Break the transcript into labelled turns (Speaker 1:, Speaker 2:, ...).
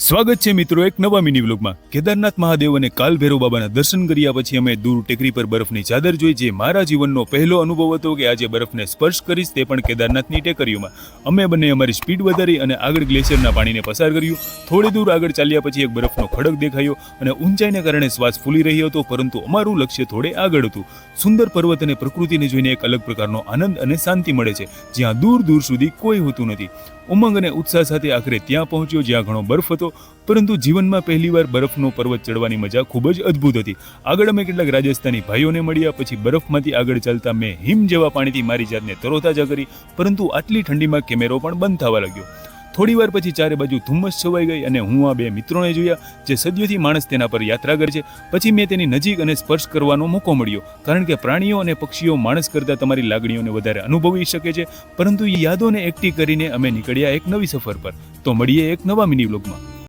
Speaker 1: સ્વાગત છે મિત્રો એક નવા મિની વ્લોગમાં. કેદારનાથ મહાદેવ અને ભેરો બાબાના દર્શન કર્યા પછી અમે દૂર ટેકરી પર બરફની ચાદર જોઈ જે મારા જીવનનો પહેલો અનુભવ હતો કે આજે બરફને સ્પર્શ કરીશ તે પણ કેદારનાથની ટેકરીઓમાં. અમે બંને અમારી સ્પીડ વધારી અને આગળ ગ્લેશિયરના પાણીને પસાર કર્યું. થોડી દૂર આગળ ચાલ્યા પછી એક બરફનો ખડક દેખાયો અને ઊંચાઈને કારણે શ્વાસ ફૂલી રહ્યો હતો, પરંતુ અમારું લક્ષ્ય થોડે આગળ હતું. સુંદર પર્વત અને પ્રકૃતિને જોઈને એક અલગ પ્રકારનો આનંદ અને શાંતિ મળે છે, જ્યાં દૂર દૂર સુધી કોઈ હોતું નથી. ઉમંગ અને ઉત્સાહ સાથે આખરે ત્યાં પહોંચ્યો, જ્યાં ઘણો બરફ હતો. પરંતુ જીવનમાં પહેલીવાર બરફનો પર્વત ચડવાની મજા ખૂબ જ અદ્ભુત હતી. આગળ અમે કેટલાક રાજસ્થાની ભાઈઓને મળ્યા, પછી બરફમાંથી આગળ ચાલતા મેં હિમ જેવા પાણીથી મારી જાતને તરોતાજા કરી, પરંતુ આટલી ઠંડીમાં કેમેરો પણ બંધ થવા લાગ્યો. થોડી વાર પછી ચારે બાજુ ધુમ્મસ છવાઈ ગઈ અને હું આ બે મિત્રોને જોયા જે સદીઓથી માણસ તેના પર યાત્રા કરે છે. પછી મેં તેની નજીક અને સ્પર્શ કરવાનો મોકો મળ્યો. કારણ કે પ્રાણીઓ અને પક્ષીઓ માણસ કરતાં તમારી લાગણીઓને વધારે અનુભવી શકે છે. પરંતુ યાદોને એકઠી કરીને અમે નીકળ્યા એક નવી સફર પર. તો મળીએ એક નવા મિની વ્લોગમાં.